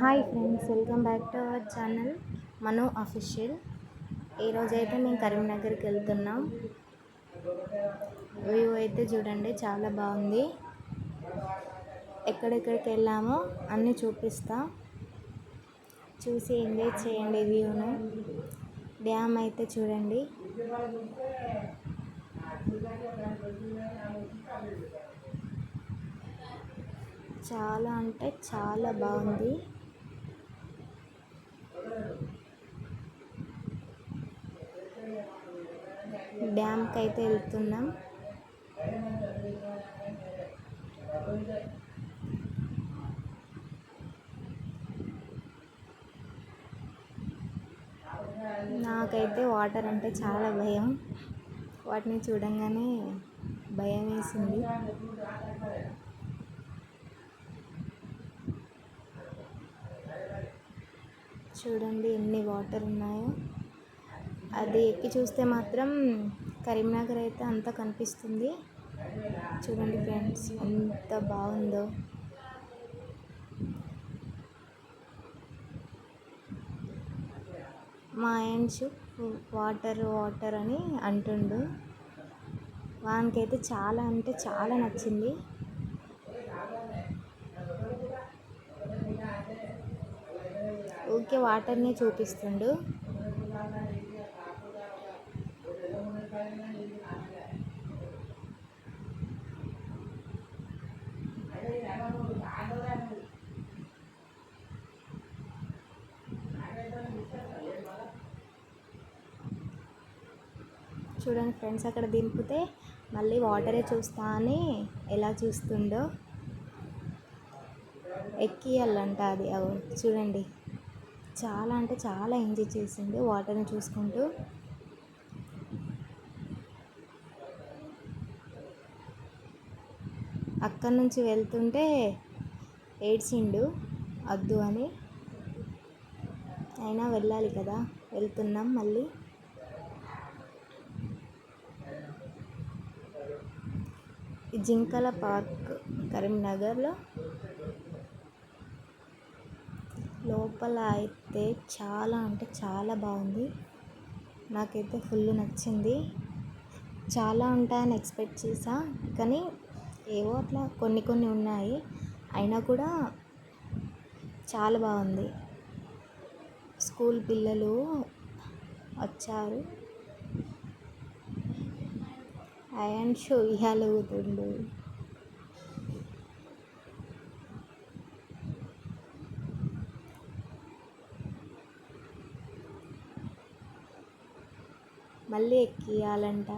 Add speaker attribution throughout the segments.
Speaker 1: Hi friends welcome back to our channel Manu official ఈరోజైతే మేము కరీంనగర్కి వెళ్తున్నాం. వ్యూ అయితే చూడండి చాలా బాగుంది. ఎక్కడెక్కడికి వెళ్ళామో అన్నీ చూపిస్తా. చూసి ఎంజాయ్ చేయండి వ్యూను. డ్యామ్ అయితే చూడండి. చాలా అంటే చాలా బాగుంది. డ్యామ్కి అయితే వెళ్తున్నాం. నాకైతే వాటర్ అంటే చాలా భయం. వాటిని చూడంగానే భయం వేసింది. చూడండి ఎన్ని వాటర్ ఉన్నాయో. అది ఎక్కి చూస్తే మాత్రం కరీంనగర్ అయితే అంతా కనిపిస్తుంది. చూడండి ఫ్రెండ్స్ ఎంత బాగుందో. మా ఆయన్స్ వాటర్ వాటర్ అని అంటుండు. వానికైతే చాలా అంటే చాలా నచ్చింది. ఊరికే వాటర్ని చూపిస్తుండు. చూడండి ఫ్రెండ్స్ అక్కడ దింపితే మళ్ళీ వాటరే చూస్తా అని ఎలా చూస్తుండో ఎక్కియాలంట అది. అవును చూడండి. చాలా అంటే చాలా ఎంజాయ్ చేసిండు వాటర్ని చూసుకుంటూ. అక్కడి నుంచి వెళ్తుంటే ఏడ్చిండు వద్దు అని. అయినా వెళ్ళాలి కదా వెళ్తున్నాం మళ్ళీ. జింకల పార్క్ కరీంనగర్లో లోపల అయితే చాలా అంటే చాలా బాగుంది. నాకైతే ఫుల్ నచ్చింది. చాలా ఉంటాయని ఎక్స్పెక్ట్ చేసా కానీ ఏవో అట్లా కొన్ని కొన్ని ఉన్నాయి. అయినా కూడా చాలా బాగుంది. స్కూల్ పిల్లలు వచ్చారు. షో ఉయ్యాలు మళ్ళీ ఎక్కియాలంట.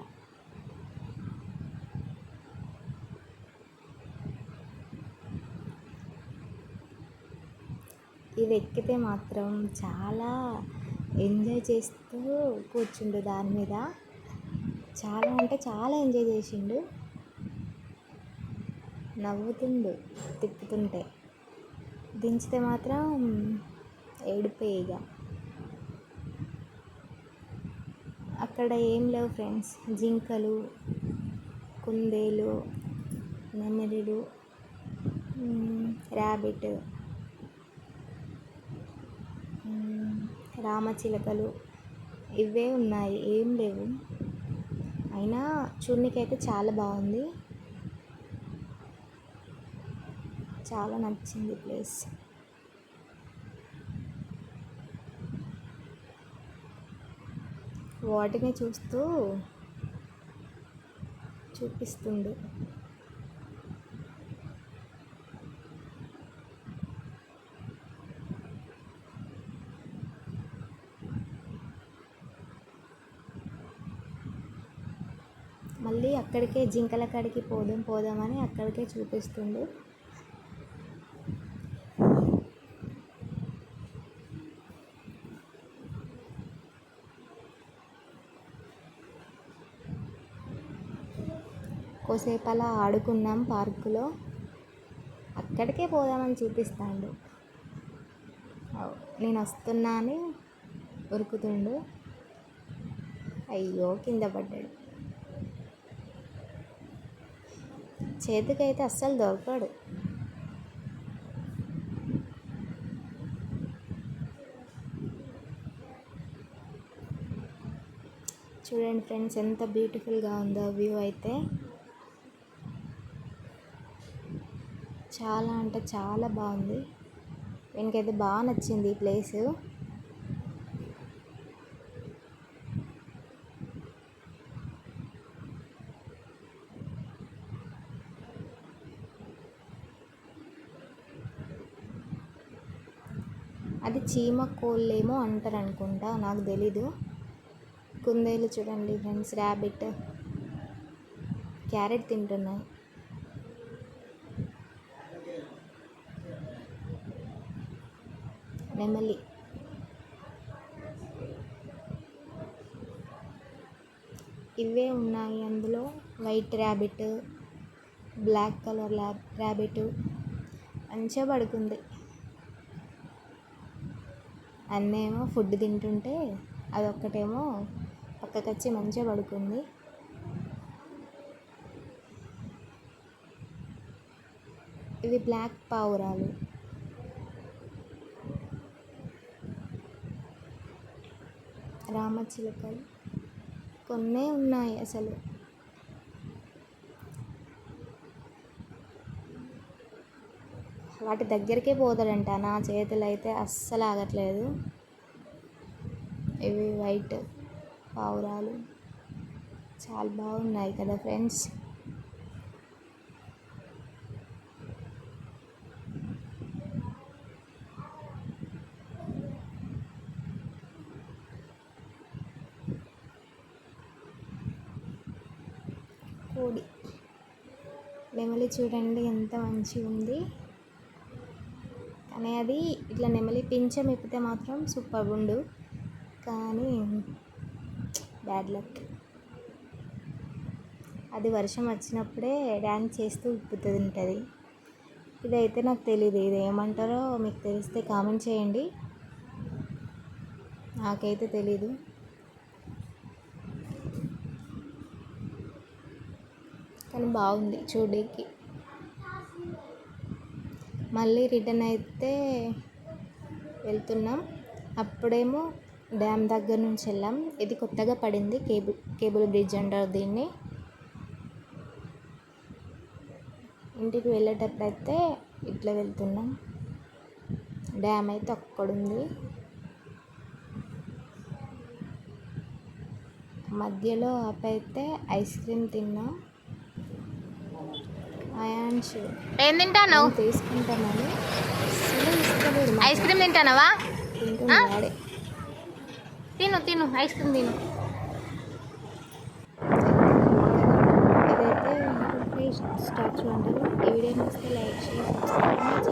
Speaker 1: ఇది ఎక్కితే మాత్రం చాలా ఎంజాయ్ చేస్తూ కూర్చుండు దాని మీద. చాలా అంటే చాలా ఎంజాయ్ చేసిండు. నవ్వుతుండు తిప్పుతుంటే. దించితే మాత్రం ఏడిపోయి ఇక. అక్కడ ఏం లేవు ఫ్రెండ్స్. జింకలు కుందేలు నెమలిలు ర్యాబిట్. రామచిలకలు ఇవే ఉన్నాయి ఏం లేవు. అయినా చూడనికైతే చాలా బాగుంది. చాలా నచ్చింది ప్లేస్. వాటిని చూస్తూ చూపిస్తుండు. మళ్ళీ అక్కడికే జింకల కాడికి పోదాం పోదామని అక్కడికే చూపిస్తుండు. కోసేపు అలా ఆడుకున్నాం పార్కులో. అక్కడికే పోదామని చూపిస్తాడు. నేను వస్తున్నా అని ఉరుకుతుండు. అయ్యో కింద పడ్డాడు. చేతికైతే అస్సలు దొరకడు. చూడండి ఫ్రెండ్స్ ఎంత బ్యూటిఫుల్గా ఉందో వ్యూ అయితే. చాలా అంటే చాలా బాగుంది. వీనికైతే బాగా నచ్చింది ఈ ప్లేసు. అది చీమ కోళ్ళేమో అంటారు అనుకుంటా నాకు తెలీదు. కుందేలు చూడండి ఫ్రెండ్స్ ర్యాబిట్ క్యారెట్ తింటున్నాయి. నెమలి. ఇవే ఉన్నాయి అందులో. White rabbit black colour lab rabbit మంచిగా పడుకుంది. అన్నేమో ఫుడ్ తింటుంటే అదొక్కటేమో పక్కకొచ్చి మంచిగా పడుకుంది. ఇవి బ్లాక్ పావురాలు. రామచిలుకలు. కొన్నే ఉన్నాయి అసలు. వాటి దగ్గరికే పోతాడంట. నా చేతులు అయితే అస్సలు ఆగట్లేదు. ఇవి వైట్ పావురాలు. చాలా బాగున్నాయి కదా ఫ్రెండ్స్? కోడి. నెమలి చూడండి ఎంత మంచిగా ఉంది కానీ అది ఇట్లా నెమలి పించం ఇప్పితే మాత్రం సూపర్ ఉండు. కానీ బ్యాడ్ లక్. అది వర్షం వచ్చినప్పుడే డ్యాన్స్ చేస్తూ ఉప్పుతుంది ఉంటుంది. ఇదైతే నాకు తెలియదు ఇది ఏమంటారో మీకు తెలిస్తే కామెంట్ చేయండి. నాకైతే తెలీదు. కానీ బాగుంది చూడడానికి. మళ్ళీ రిటర్న్ అయితే వెళ్తున్నాం. అప్పుడేమో డ్యామ్ దగ్గర నుంచి వెళ్ళాం. ఇది కొత్తగా పడింది కేబుల్ కేబుల్ బ్రిడ్జ్ అంటారు దీన్ని. ఇంటికి వెళ్ళేటప్పుడైతే ఇట్లా వెళ్తున్నాం. డ్యామ్ అయితే ఒక్కడుంది మధ్యలో ఆపైతే ఐస్ క్రీమ్ తిన్నాం.
Speaker 2: ఏం తింటాను. ఐస్ క్రీమ్ తింటానవా తిను తిను ఐస్ క్రీమ్ తిను.
Speaker 1: స్టాచ్యూ అంటారు ఈ వీడియో నచ్చితే లైక్ చేయండి.